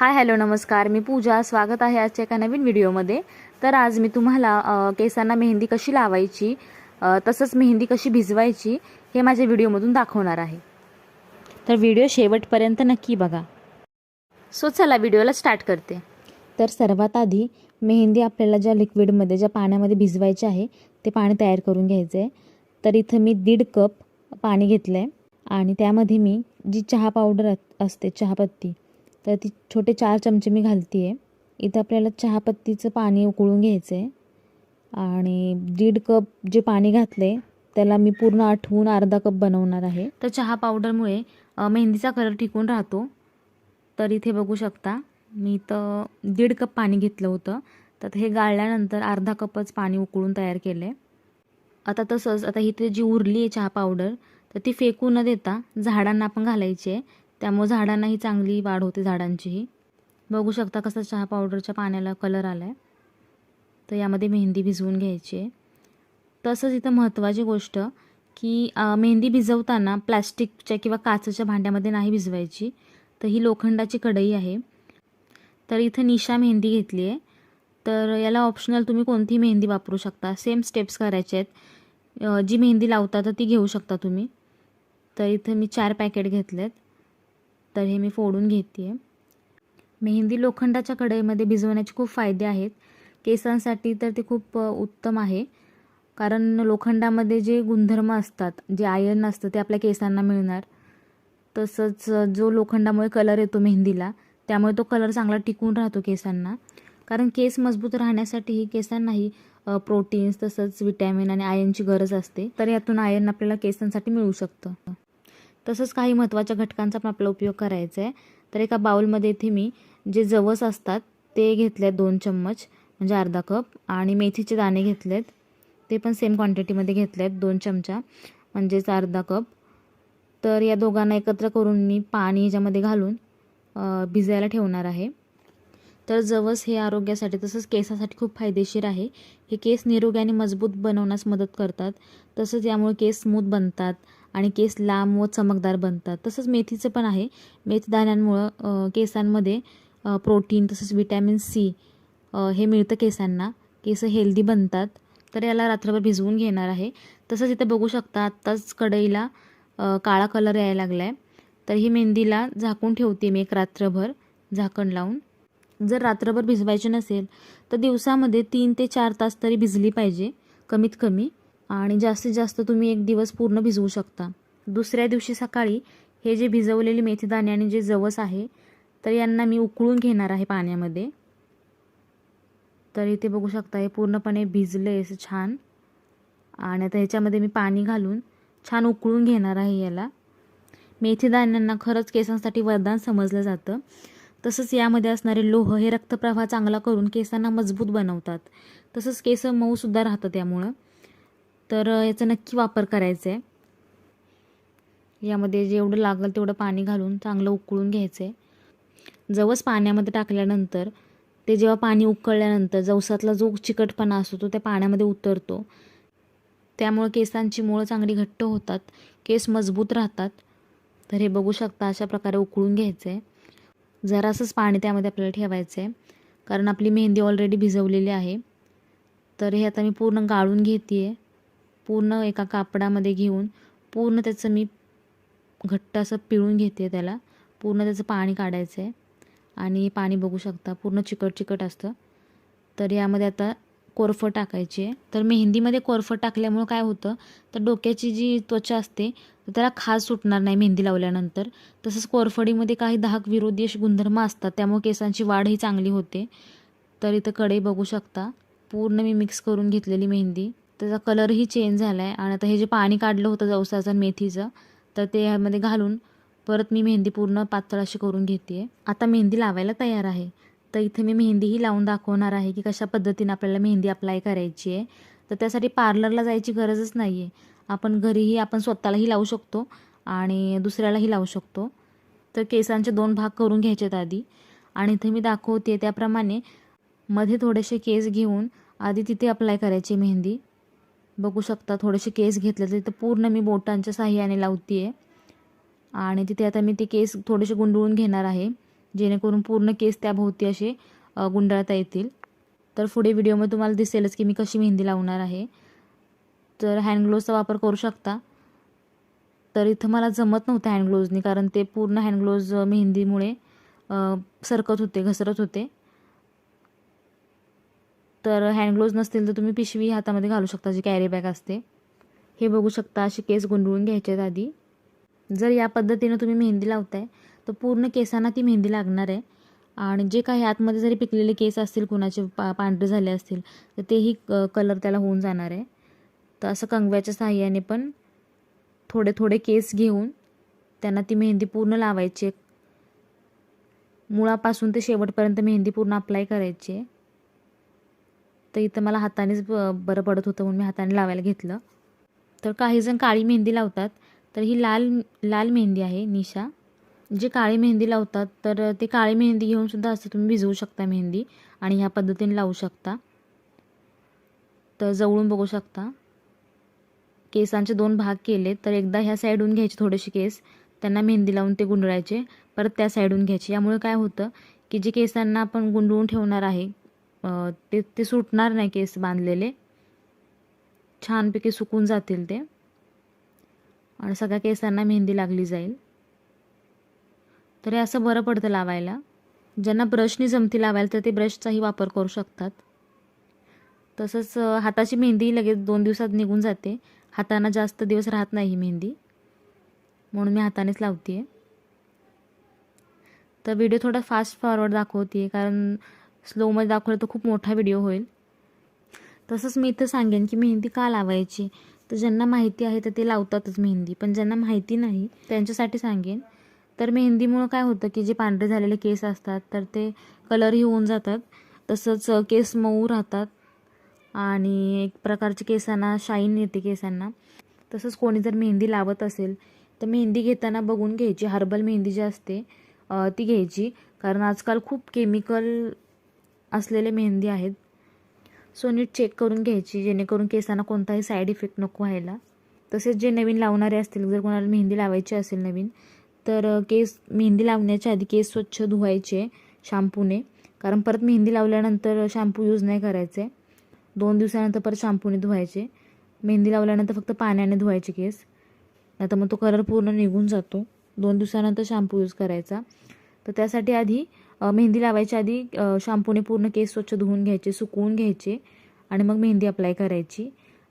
Hi hello नमस्कार. मी पूजा. स्वागत आहे आजच्या एका नवीन व्हिडिओमध्ये. तर आज मी तुम्हाला केसांना मेहंदी कशी लावायची तसंच मेहंदी कशी भिजवायची हे माझ्या व्हिडिओमधून दाखवणार आहे. तर व्हिडिओ शेवटपर्यंत नक्की बघा. सो चला व्हिडिओला स्टार्ट करते. तर सर्वात आधी मेहंदी आपल्याला ज्या लिक्विडमध्ये ज्या पाण्यामध्ये भिजवायचे आहे ते पाणी तयार करून घ्यायचं आहे तर इथं मी दीड कप पाणी घेतलं आहे आणि त्यामध्ये मी जी चहा पावडर अस- असते चहापत्ती तर ती छोटे चार चमचे मी घालते आहे इथं आपल्याला चहापत्तीचं पाणी उकळून घ्यायचं आहे आणि दीड कप जे पाणी घातले त्याला मी पूर्ण आठवून अर्धा कप बनवणार आहे. तर चहा पावडरमुळे मेहंदीचा कलर टिकून राहतो. तर इथे बघू शकता मी इथं दीड कप पाणी घेतलं होतं. तर हे गाळल्यानंतर अर्धा कपच पाणी उकळून तयार केलं आहे आता तसंच आता इथे जी उरली आहे चहा पावडर तर ती फेकू न देता झाडांना आपण घालायची आहे त्यामुळे झाडांनाही चांगली वाढ होते झाडांचीही. बघू शकता कसं चहा पावडरच्या पाण्याला कलर आला आहे तर यामध्ये मेहंदी भिजवून घ्यायची आहे. तसंच इथं महत्त्वाची गोष्ट की मेहंदी भिजवताना प्लॅस्टिकच्या किंवा काचेच्या भांड्यामध्ये नाही भिजवायची. तर ही लोखंडाची कढई आहे. तर इथं निशा मेहंदी घेतली आहे. तर याला ऑप्शनल तुम्ही कोणतीही मेहंदी वापरू शकता. सेम स्टेप्स करायचे आहेत. जी मेहंदी लावता तर ती घेऊ शकता तुम्ही. तर इथं मी चार पॅकेट घेतलेत. तर हे मी फोडून घेते आहे मेहंदी लोखंडाच्या कढईमध्ये भिजवण्याचे खूप फायदे आहेत. केसांसाठी तर ते खूप उत्तम आहे. कारण लोखंडामध्ये जे गुणधर्म असतात जे आयर्न असतं ते आपल्या केसांना मिळणार. तसंच जो लोखंडामुळे कलर येतो मेहंदीला त्यामुळे तो कलर चांगला टिकून राहतो केसांना. कारण केस मजबूत राहण्यासाठीही केसांनाही प्रोटीन्स तसंच विटॅमिन आणि आयर्नची गरज असते. तर यातून आयर्न आपल्याला केसांसाठी मिळू शकतं. तसंच काही महत्त्वाच्या घटकांचा पण आपला उपयोग करायचा आहे. तर एका बाउलमध्ये इथे मी जे जवस असतात ते घेतले दोन चम्मच म्हणजे अर्धा कप आणि मेथीचे दाणे घेतलेत ते पण सेम क्वांटिटीमध्ये घेतलेत दोन चमचा म्हणजेच अर्धा कप. तर या दोघांना एकत्र करून मी पाणी ह्याच्यामध्ये घालून भिजायला ठेवणार आहे. तर जवस हे आरोग्यासाठी तसंच केसासाठी खूप फायदेशीर आहे. हे केस निरोगी आणि मजबूत बनवण्यास मदत करतात. तसंच यामुळे केस स्मूथ बनतात आणि केस लांब व चमकदार बनतात. तसंच मेथीचं पण आहे. मेथदाण्यांमुळं केसांमध्ये प्रोटीन तसंच विटॅमिन सी हे मिळतं केसांना. केस हेल्दी बनतात. तर याला रात्रभर भिजवून घेणार आहे. तसंच इथं बघू शकता आत्ताच कढईला काळा कलर यायला लागला आहे तर ही मेहंदीला झाकून ठेवते मी एक रात्रभर झाकण लावून. जर रात्रभर भिजवायची नसेल तर दिवसामध्ये तीन ते चार तास तरी भिजली पाहिजे कमीत कमी. आणि जास्तीत जास्त तुम्ही एक दिवस पूर्ण भिजवू शकता. दुसऱ्या दिवशी सकाळी हे जे भिजवलेली मेथीदाणे आणि जे जवस आहे तर यांना मी उकळून घेणार आहे पाण्यामध्ये. तर इथे बघू शकता हे पूर्णपणे भिजले असं छान. आणि आता ह्याच्यामध्ये मी पाणी घालून छान उकळून घेणार आहे याला. मेथीदाण्यांना खरंच केसांसाठी वरदान समजलं जातं. तसंच यामध्ये असणारे लोह हे रक्तप्रवाह चांगला करून केसांना मजबूत बनवतात. तसंच केस मऊसुद्धा राहतं त्यामुळं. तर याचा नक्की वापर करायचा आहे यामध्ये जेवढं लागेल तेवढं पाणी घालून चांगलं उकळून घ्यायचं आहे जवस पाण्यामध्ये टाकल्यानंतर ते जेव्हा पाणी उकळल्यानंतर जवसातला जो चिकटपणा असतो तो त्या पाण्यामध्ये उतरतो. त्यामुळे केसांची मुळं चांगली घट्ट होतात केस मजबूत राहतात. तर हे बघू शकता अशा प्रकारे उकळून घ्यायचं आहे जरासंच पाणी त्यामध्ये आपल्याला ठेवायचं आहे कारण आपली मेहंदी ऑलरेडी भिजवलेली आहे. तर हे आता मी पूर्ण गाळून घेते आहे पूर्ण एका कापडामध्ये घेऊन पूर्ण त्याचं मी घट्ट असं पिळून घेते त्याला. पूर्ण त्याचं पाणी काढायचं आहे आणि पाणी बघू शकता पूर्ण चिकट चिकट असतं. तर यामध्ये आता कोरफड टाकायची आहे. तर मेहंदीमध्ये कोरफड टाकल्यामुळं काय होतं तर डोक्याची जी त्वचा असते तर त्याला खाज सुटणार नाही मेहंदी लावल्यानंतर. तसंच कोरफडीमध्ये काही दाहक विरोधी असे गुणधर्म असतात त्यामुळे केसांची वाढही चांगली होते. तर इथं कढई बघू शकता. पूर्ण मी मिक्स करून घेतलेली मेहंदी. त्याचा कलरही चेंज झाला आहे आणि आता हे जे पाणी काढलं होतं जवसाचं आणि मेथीचं तर ते ह्यामध्ये घालून परत मी मेहंदी पूर्ण पातळ अशी करून घेते आहे आता मेहंदी लावायला तयार आहे. तर इथे मी मेहंदीही लावून दाखवणार आहे की कशा पद्धतीने आपल्याला मेहंदी अप्लाय करायची आहे. तर त्यासाठी पार्लरला जायची गरजच नाही आहे आपण घरीही आपण स्वतःलाही लावू शकतो आणि दुसऱ्यालाही लावू शकतो. तर केसांचे दोन भाग करून घ्यायचे आहेत आधी. आणि इथे मी दाखवते त्याप्रमाणे मध्ये थोडेसे केस घेऊन आधी तिथे अप्लाय करायची मेहंदी. बघू शकता थोडेसे केस घेतले तर तिथं पूर्ण मी बोटांच्या साह्याने लावते आहे आणि तिथे आता मी ते केस थोडेसे गुंडळून घेणार आहे जेणेकरून पूर्ण केस त्याभोवती असे गुंडाळता येतील. तर पुढे व्हिडिओमध्ये तुम्हाला दिसेलच की मी कशी मेहंदी लावणार आहे. तर हँडग्लोजचा वापर करू शकता. तर इथं मला जमत नव्हतं हँडग्लोव्सनी कारण ते पूर्ण हँडग्लोज मेहंदीमुळे सरकत होते घसरत होते. तर हँडग्लोज नसतील तर तुम्ही पिशवी हातामध्ये घालू शकता जी कॅरी बॅग असते. हे बघू शकता असे केस गुंडळून घ्यायचे आहेत आधी. जर या पद्धतीनं तुम्ही मेहंदी लावताय तर पूर्ण केसांना ती मेहंदी लागणार आहे. आणि जे काही आतमध्ये जरी पिकलेले केस असतील कुणाचे पा पांढरे झाले असतील तर तेही कलर त्याला होऊन जाणार आहे. तर असं कंगव्याच्या साहाय्याने पण थोडे थोडे केस घेऊन त्यांना ती मेहंदी पूर्ण लावायची आहे. मुळापासून ते शेवटपर्यंत मेहंदी पूर्ण अप्लाय करायची आहे. तर इथं मला हातानेच ब- बरं पडत होतं म्हणून मी हाताने लावायला घेतलं. तर काहीजण काळी मेहंदी लावतात. तर ही लाल लाल मेहंदी आहे निशा. जे काळी मेहंदी लावतात तर ते काळी मेहंदी घेऊनसुद्धा असं तुम्ही भिजवू शकता मेहंदी आणि ह्या पद्धतीने लावू शकता. तर जवळून बघू शकता. केसांचे दोन भाग केले तर एकदा ह्या साईडहून घ्यायचे थोडेसे केस. त्यांना मेहंदी लावून ते गुंडळायचे. परत त्या साईडहून घ्यायचे. यामुळे काय होतं की जे केसांना आपण गुंडळून ठेवणार आहे ते ते सुटणार नाही केस बांधलेले. छानपैकी सुकून जातील ते. आणि सगळ्या केसांना मेहंदी लागली जाईल. तर हे असं बरं पडतं लावायला. ज्यांना ब्रशनी जमती लावायला तर ते ब्रशचाही वापर करू शकतात. तसंच हाताची मेहंदी लगेच दोन दिवसात निघून जाते. हाताना जास्त दिवस राहत नाही ही मेहंदी. म्हणून मी हातानेच लावते आहे तर व्हिडिओ थोडा फास्ट फॉरवर्ड दाखवते कारण स्लोमध्ये दाखवलं तर खूप मोठा व्हिडिओ होईल. तसंच मी इथं सांगेन की मेहंदी का लावायची? तर ज्यांना माहिती आहे तर ते लावतातच मेहंदी. पण ज्यांना माहिती नाही त्यांच्यासाठी सांगेन. तर मेहंदीमुळं काय होतं की जे पांढरे झालेले केस असतात तर ते कलरही होऊन जातात. तसंच केस मऊ राहतात. आणि एक प्रकारचे केसांना शाईन येते केसांना. तसंच कोणी जर मेहंदी लावत असेल तर मेहंदी घेताना बघून घ्यायची. हर्बल मेहंदी जी असते ती घ्यायची. कारण आजकाल खूप केमिकल असलेले मेहंदी आहेत. सो नीट चेक करून घ्यायची जेणेकरून केसांना कोणताही साईड इफेक्ट नको व्हायला. तसेच जे नवीन लावणारे असतील जर कोणाला मेहंदी लावायची असेल नवीन तर केस मेहंदी लावण्याच्या आधी केस स्वच्छ धुवायचे शॅम्पूने कारण परत मेहंदी लावल्यानंतर शॅम्पू यूज नाही करायचे. दोन दिवसानंतर परत शॅम्पूने धुवायचे. मेहंदी लावल्यानंतर फक्त पाण्याने धुवायचे केस. नाही तर मग तो कलर पूर्ण निघून जातो. दोन दिवसानंतर शॅम्पू यूज करायचा. तर त्यासाठी आधी मेहंदी लावायच्या आधी शॅम्पूने पूर्ण केस स्वच्छ धुवून घ्यायचे सुकवून घ्यायचे आणि मग मेहंदी अप्लाय करायची.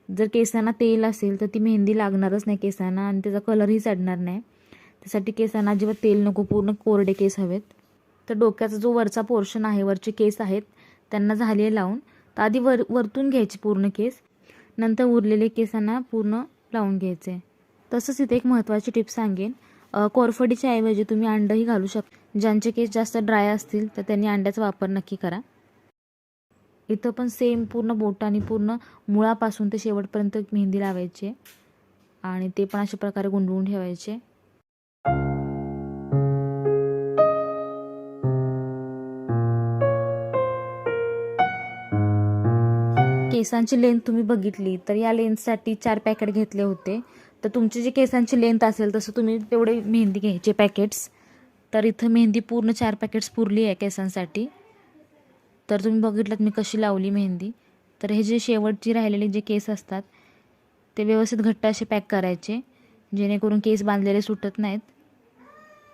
जर केसांना तेल असेल तर ती मेहंदी लागणारच नाही केसांना आणि त्याचा कलरही चढणार नाही. त्यासाठी केसांना अजिबात तेल नको पूर्ण कोरडे केस हवेत. तर डोक्याचा जो वरचा पोर्शन आहे वरचे केस आहेत त्यांना झाले लावून तर आधी वर वरतून घ्यायचे पूर्ण केस. नंतर उरलेले केसांना पूर्ण लावून घ्यायचे. तसंच इथे एक महत्त्वाची टिप सांगेन. कोरफडीच्या ऐवजी तुम्ही अंडंही घालू शकता ज्यांचे केस जास्त ड्राय असतील तर त्यांनी अंड्याचा वापर नक्की करा. इथं पण सेम पूर्ण बोटाने पूर्ण मुळापासून ते शेवटपर्यंत मेहंदी लावायची आणि ते पण अशा प्रकारे गुंडवून ठेवायचे. केसांची लेंथ तुम्ही बघितली तर या लेंथसाठी चार पॅकेट घेतले होते. तर तुमची जी केसांची लेंथ असेल तसं तुम्ही तेवढे मेहंदी घ्यायचे पॅकेट्स तर इथं मेहंदी पूर्ण चार पॅकेट्स पुरली आहे केसांसाठी. तर तुम्ही बघितलं मी कशी लावली मेहंदी. तर हे जे शेवटची राहिलेले जे केस असतात ते व्यवस्थित घट्ट असे पॅक करायचे जेणेकरून केस बांधलेले सुटत नाहीत.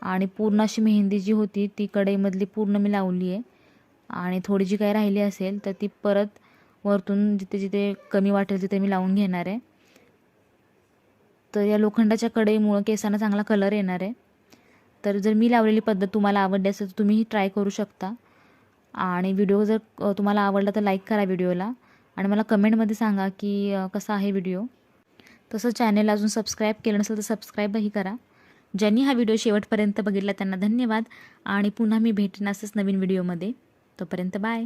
आणि पूर्ण अशी मेहंदी जी होती ती कढईमधली पूर्ण मी लावली आहे. आणि थोडी जी काही राहिली असेल तर ती परत वरतून जिथे जिथे कमी वाटेल तिथे मी लावून घेणार आहे. तर या लोखंडाच्या कढईमुळं केसांना चांगला कलर येणार आहे. तर जर मी लावलेली पद्धत तुम्हाला आवडली असेल तर तुम्हीही ट्राय करू शकता. आणि व्हिडिओ जर तुम्हाला आवडला तर लाईक करा व्हिडिओला आणि मला कमेंटमध्ये सांगा की कसा आहे व्हिडिओ तसं चॅनेल अजून सबस्क्राईब केलं नसेल तर सबस्क्राईबही करा. ज्यांनी हा व्हिडिओ शेवटपर्यंत बघितला त्यांना धन्यवाद. आणि पुन्हा मी भेटेन असंच नवीन व्हिडिओमध्ये तोपर्यंत बाय